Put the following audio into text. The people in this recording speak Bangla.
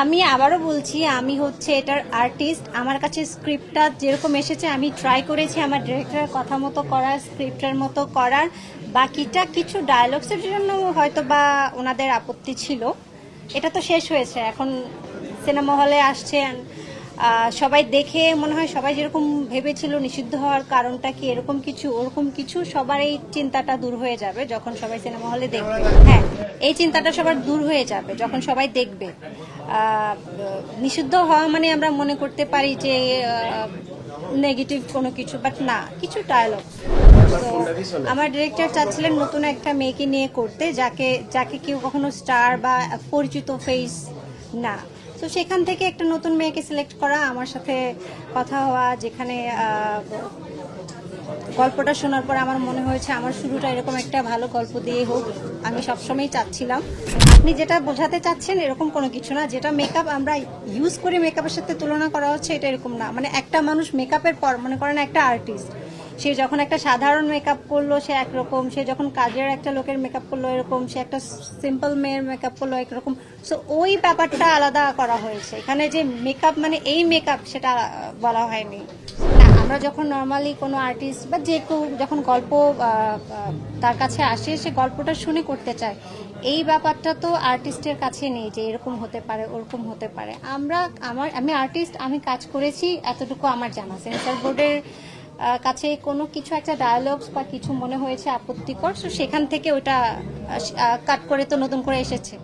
আমি আবারও বলছি, আমি হচ্ছে এটার আর্টিস্ট আমার কাছে স্ক্রিপ্টটা যেরকম এসেছে, আমি ট্রাই করেছি আমার ডিরেক্টরের কথা মতো করার স্ক্রিপ্টের মতো করার। বাকিটা কিছু ডায়লগসের জন্য হয়তো বা ওনাদের আপত্তি ছিল। এটা তো শেষ হয়েছে, এখন সিনেমা হলে আসছে সবাই দেখে মনে হয় সবাই যেরকম ভেবেছিল নিষিদ্ধ হওয়ার কারণটা কি, এরকম কিছু, ওরকম কিছু, সবার এই চিন্তাটা দূর হয়ে যাবে যখন সবাই সিনেমা হলে দেখবে। হ্যাঁ এই চিন্তাটা সবার দূর হয়ে যাবে যখন সবাই দেখবে। নিষিদ্ধ হওয়া মানে আমরা মনে করতে পারি যে নেগেটিভ কোনো কিছু বাট না, কিছু ডায়লগ আমার ডিরেক্টর চাচ্ছিলেন নতুন একটা মেয়েকে নিয়ে করতে, যাকে যাকে কেউ কখনো স্টার বা পরিচিত ফেস না। তো সেখান থেকে একটা নতুন মেয়েকে সিলেক্ট করা, আমার সাথে কথা হওয়া, যেখানে গল্পটা শোনার পর আমার মনে হয়েছে আমার শুরুটা এরকম একটা ভালো গল্প দিয়ে হোক, আমি সবসময় চাচ্ছিলাম। আপনি যেটা বোঝাতে চাচ্ছেন এরকম কোনো কিছু না, যেটা মেকআপ আমরা ইউজ করে মেকআপের সাথে তুলনা করা হচ্ছে এটা এরকম না। মানে একটা মানুষ মেকআপের পর, মনে করেন একটা আর্টিস্ট সে যখন একটা সাধারণ মেকআপ করল, সে একরকম। সে যখন কাজের একটা লোকের মেকআপ করল, এরকম। সে একটা সিম্পল মেয়ের মেকআপ করল, একরকম। সো ওই ব্যাপারটা আলাদা করা হয়েছে। এখানে যে মেকআপ মানে এই মেকআপ সেটা বলা হয়নি। আমরা যখন নর্মালি কোনো আর্টিস্ট বা যে কেউ যখন গল্প তার কাছে আসে, সে গল্পটা শুনে করতে চায়। এই ব্যাপারটা তো আর্টিস্টের কাছে নেই যে এরকম হতে পারে, ওরকম হতে পারে। আমরা, আমার, আমি আর্টিস্ট আমি কাজ করেছি, এতটুকু আমার জানা। সেন্সার বোর্ডের কাছে কোনো কিছু একটা ডায়ালগস বা কিছু মনে হয়েছে আপত্তিকর তো সেখান থেকে ওটা কাট করে তো নতুন করে এসেছে।